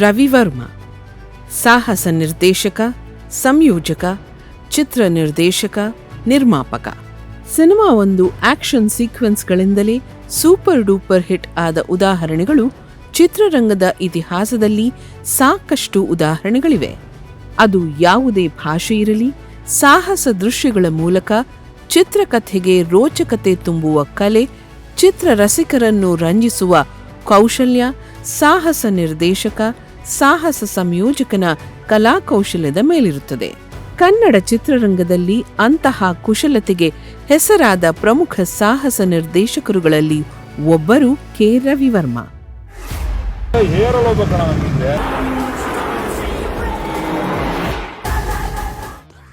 ರವಿವರ್ಮ ಸಾಹಸ ನಿರ್ದೇಶಕ, ಸಂಯೋಜಕ, ಚಿತ್ರ ನಿರ್ದೇಶಕ, ನಿರ್ಮಾಪಕ. ಸಿನಿಮಾ ಒಂದು ಆಕ್ಷನ್ ಸೀಕ್ವೆನ್ಸ್ಗಳಿಂದಲೇ ಸೂಪರ್ ಡೂಪರ್ ಹಿಟ್ ಆದ ಉದಾಹರಣೆಗಳು ಚಿತ್ರರಂಗದ ಇತಿಹಾಸದಲ್ಲಿ ಸಾಕಷ್ಟು ಉದಾಹರಣೆಗಳಿವೆ. ಅದು ಯಾವುದೇ ಭಾಷೆ ಇರಲಿ, ಸಾಹಸ ದೃಶ್ಯಗಳ ಮೂಲಕ ಚಿತ್ರಕಥೆಗೆ ರೋಚಕತೆ ತುಂಬುವ ಕಲೆ ಚಿತ್ರ ರಸಿಕರನ್ನು ರಂಜಿಸುವ ಕೌಶಲ್ಯ, ಸಾಹಸ ನಿರ್ದೇಶಕ ಸಾಹಸ ಸಂಯೋಜಕನ ಕಲಾಕೌಶಲ್ಯದ ಮೇಲಿರುತ್ತದೆ. ಕನ್ನಡ ಚಿತ್ರರಂಗದಲ್ಲಿ ಅಂತಹ ಕುಶಲತೆಗೆ ಹೆಸರಾದ ಪ್ರಮುಖ ಸಾಹಸ ನಿರ್ದೇಶಕರುಗಳಲ್ಲಿ ಒಬ್ಬರು ಕೆ. ರವಿವರ್ಮ.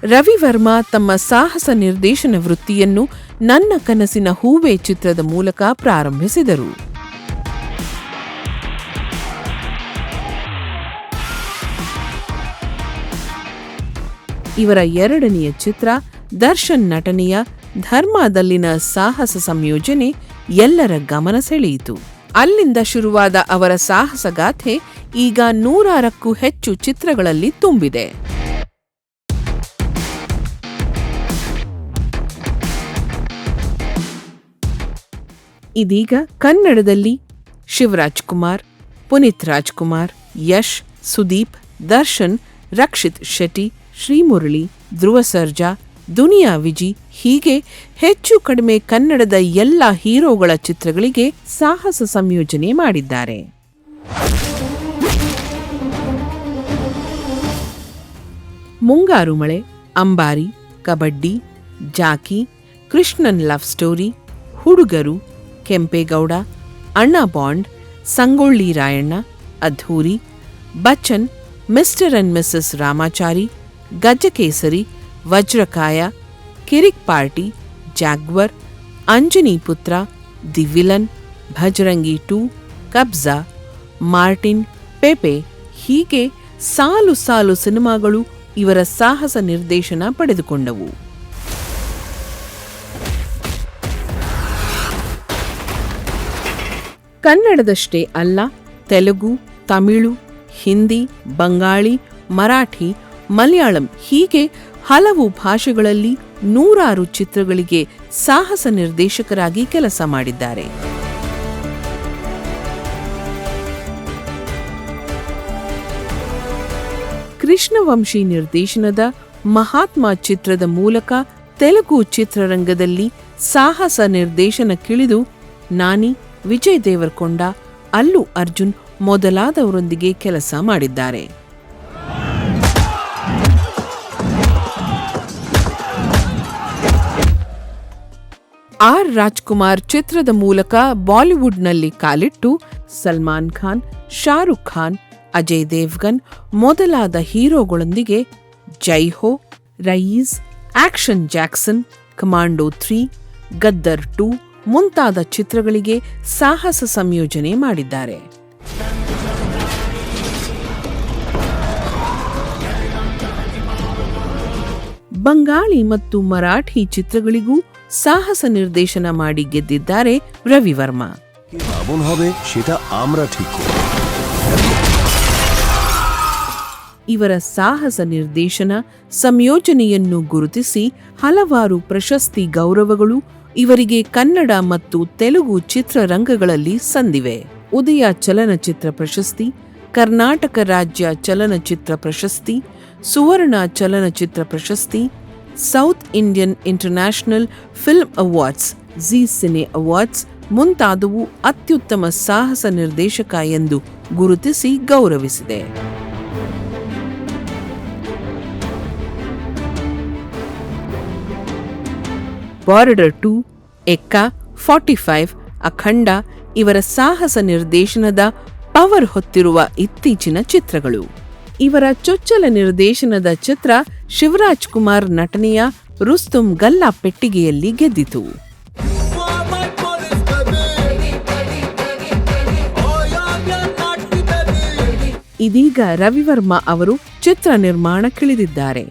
ರವಿವರ್ಮ ತಮ್ಮ ಸಾಹಸ ನಿರ್ದೇಶನ ವೃತ್ತಿಯನ್ನು ನನ್ನ ಕನಸಿನ ಹೂವೆ ಚಿತ್ರದ ಮೂಲಕ ಪ್ರಾರಂಭಿಸಿದರು. ಇವರ ಎರಡನೆಯ ಚಿತ್ರ ದರ್ಶನ್ ನಟನೆಯ ಧರ್ಮದಲ್ಲಿನ ಸಾಹಸ ಸಂಯೋಜನೆ ಎಲ್ಲರ ಗಮನ ಸೆಳೆಯಿತು. ಅಲ್ಲಿಂದ ಶುರುವಾದ ಅವರ ಸಾಹಸಗಾಥೆ ಈಗ ನೂರಾರಕ್ಕೂ ಹೆಚ್ಚು ಚಿತ್ರಗಳಲ್ಲಿ ತುಂಬಿದೆ. ಇದೀಗ ಕನ್ನಡದಲ್ಲಿ ಶಿವರಾಜ್ ಕುಮಾರ್, ಪುನೀತ್ ರಾಜ್ಕುಮಾರ್, ಯಶ್, ಸುದೀಪ್, ದರ್ಶನ್, ರಕ್ಷಿತ್ ಶೆಟ್ಟಿ ಶ್ರೀಮುರಳಿ ಧ್ರುವ ಸರ್ಜಾ ದುನಿಯಾ ವಿಜಿ ಹೀಗೆ ಹೆಚ್ಚು ಕಡಿಮೆ ಕನ್ನಡದ ಎಲ್ಲ ಹೀರೋಗಳ ಚಿತ್ರಗಳಿಗೆ ಸಾಹಸ ಸಂಯೋಜನೆ ಮಾಡಿದ್ದಾರೆ. Mungaru Male Ambari, Kabaddi, Jackie, Krishnan love story, Hudugaru, Kempegowda, Anna Bond, Sangolli Rayanna Adhuri Bachchan, Mr and Mrs Ramachari Gajakesari, Vajrakaya, Kirik party, Jaguar, Anjani Putra the villain Bajrangi two, Kabzaa, Martin, Pepe ಹೀಗೆ ಸಾಲು ಸಾಲು ಸಿನಿಮಾಗಳು ಇವರ ಸಾಹಸ ನಿರ್ದೇಶನ ಪಡೆದುಕೊಂಡವು. ಕನ್ನಡದಷ್ಟೇ ಅಲ್ಲ, ತೆಲುಗು, ತಮಿಳು, ಹಿಂದಿ, ಬಂಗಾಳಿ, ಮರಾಠಿ ಮಲಯಾಳಂ ಹೀಗೆ ಹಲವು ಭಾಷೆಗಳಲ್ಲಿ ನೂರಾರು ಚಿತ್ರಗಳಿಗೆ ಸಾಹಸ ನಿರ್ದೇಶಕರಾಗಿ ಕೆಲಸ ಮಾಡಿದ್ದಾರೆ. ಕೃಷ್ಣವಂಶಿ ನಿರ್ದೇಶನದ ಮಹಾತ್ಮ ಚಿತ್ರದ ಮೂಲಕ ತೆಲುಗು ಚಿತ್ರರಂಗದಲ್ಲಿ ಸಾಹಸ ನಿರ್ದೇಶನಕ್ಕಿಳಿದು ನಾನಿ ವಿಜಯ್ ದೇವರ್ಕೊಂಡ, ಅಲ್ಲು ಅರ್ಜುನ್ ಮೊದಲಾದವರೊಂದಿಗೆ ಕೆಲಸ ಮಾಡಿದ್ದಾರೆ. ಆರ್ ರಾಜ್ಕುಮಾರ್ ಚಿತ್ರದ ಮೂಲಕ ಬಾಲಿವುಡ್ನಲ್ಲಿ ಕಾಲಿಟ್ಟು ಸಲ್ಮಾನ್ ಖಾನ್, ಶಾರುಖ್ ಖಾನ್, ಅಜಯ್ ದೇವ್ಗನ್ ಮೊದಲಾದ ಹೀರೋಗಳೊಂದಿಗೆ Jai Ho Raees action Jackson, commando three, Gadar two ಮುಂತಾದ ಚಿತ್ರಗಳಿಗೆ ಸಾಹಸ ಸಂಯೋಜನೆ ಮಾಡಿದ್ದಾರೆ. ಬಂಗಾಳಿ ಮತ್ತು ಮರಾಠಿ ಚಿತ್ರಗಳಿಗೂ ಸಾಹಸ ನಿರ್ದೇಶನ ಮಾಡಿ ಗೆದ್ದಿದ್ದಾರೆ ರವಿವರ್ಮ কি ভাবন হবে সেটা আমরা ঠিক করব ಇವರ ಸಾಹಸ ನಿರ್ದೇಶನ ಸಂಯೋಜನೆಯನ್ನು ಗುರುತಿಸಿ ಹಲವಾರು ಪ್ರಶಸ್ತಿ ಗೌರವಗಳು ಇವರಿಗೆ ಕನ್ನಡ ಮತ್ತು ತೆಲುಗು ಚಿತ್ರರಂಗಗಳಲ್ಲಿ ಸಂದಿವೆ ಉದಯ ಚಲನಚಿತ್ರ ಪ್ರಶಸ್ತಿ ಕರ್ನಾಟಕ ರಾಜ್ಯ ಚಲನಚಿತ್ರ ಪ್ರಶಸ್ತಿ ಸುವರ್ಣ ಚಲನಚಿತ್ರ ಪ್ರಶಸ್ತಿ South Indian International Film Awards Zee cine awards ಮುಂತಾದವು ಅತ್ಯುತ್ತಮ ಸಾಹಸ ನಿರ್ದೇಶಕ ಎಂದು ಗುರುತಿಸಿ ಗೌರವಿಸಿದೆ. Border two Ekka forty five Akhanda ಇವರ ಸಾಹಸ ನಿರ್ದೇಶನದ ಪವರ್ ಹೊತ್ತಿರುವ ಇತ್ತೀಚಿನ ಚಿತ್ರಗಳು. ಇವರ ಚೊಚ್ಚಲ ನಿರ್ದೇಶನದ ಚಿತ್ರ ಶಿವರಾಜ್ ಕುಮಾರ್ ನಟನೆಯ ರುಸ್ತುಂ ಗಲ್ಲಾ ಪೆಟ್ಟಿಗೆಯಲ್ಲಿ ಗೆದ್ದಿತು. ಇದೀಗ ರವಿವರ್ಮ ಅವರು ಚಿತ್ರ ನಿರ್ಮಾಣಕ್ಕಿಳಿದಿದ್ದಾರೆ.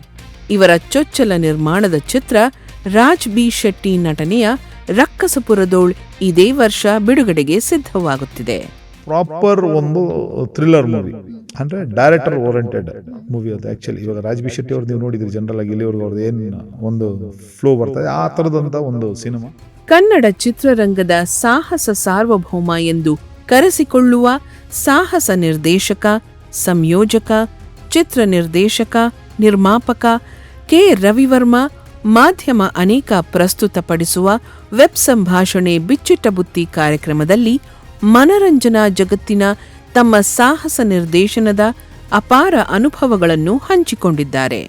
ಇವರ ಚೊಚ್ಚಲ ನಿರ್ಮಾಣದ ಚಿತ್ರ ರಾಜ್ ಬಿ ಶೆಟ್ಟಿ ನಟನೆಯ ರಕ್ಕಸಪುರದೋಳ್ ಇದೇ ವರ್ಷ ಬಿಡುಗಡೆಗೆ ಸಿದ್ಧವಾಗುತ್ತಿದೆ. ಪ್ರಾಪರ್ ಒಂದು ಥ್ರಿಲ್ಲರ್ ಮೂವಿ. ಅಂದರೆ ಡೈರೆಕ್ಟರ್ ಓರಿಯೆಂಟೆಡ್ ಮೂವಿ ಅದು. ಆ್ಯಕ್ಚುಲಿ ಇವಾಗ ರಾಜ್ಬಿ ಶೆಟ್ಟಿ ಅವ್ರು ನೀವು ನೋಡಿದ್ರಿ ಜನರಲ್ ಆಗಿ ಇಲ್ಲಿವರೆಗೂ ಅವ್ರದ್ದು ಏನು ಒಂದು ಫ್ಲೋ ಬರ್ತದೆ. ಆ ಥರದಂಥ ಒಂದು ಸಿನಿಮಾ ಕನ್ನಡ ಚಿತ್ರರಂಗದ ಸಾಹಸ ಸಾರ್ವಭೌಮ ಎಂದು ಕರೆಸಿಕೊಳ್ಳುವ ಸಾಹಸ ನಿರ್ದೇಶಕ ಸಂಯೋಜಕ ಚಿತ್ರ ನಿರ್ದೇಶಕ ನಿರ್ಮಾಪಕ ಕೆ. ರವಿವರ್ಮ ಮಾಧ್ಯಮ ಅನೇಕ ಪ್ರಸ್ತುತಪಡಿಸುವ ವೆಬ್ ಸಂಭಾಷಣೆ ಬಿಚ್ಚಿಟ್ಟ ಬುತ್ತಿ ಕಾರ್ಯಕ್ರಮದಲ್ಲಿ ಮನರಂಜನಾ ಜಗತ್ತಿನ ತಮ್ಮ ಸಾಹಸ ನಿರ್ದೇಶನದ ಅಪಾರ ಅನುಭವಗಳನ್ನು ಹಂಚಿಕೊಂಡಿದ್ದಾರೆ.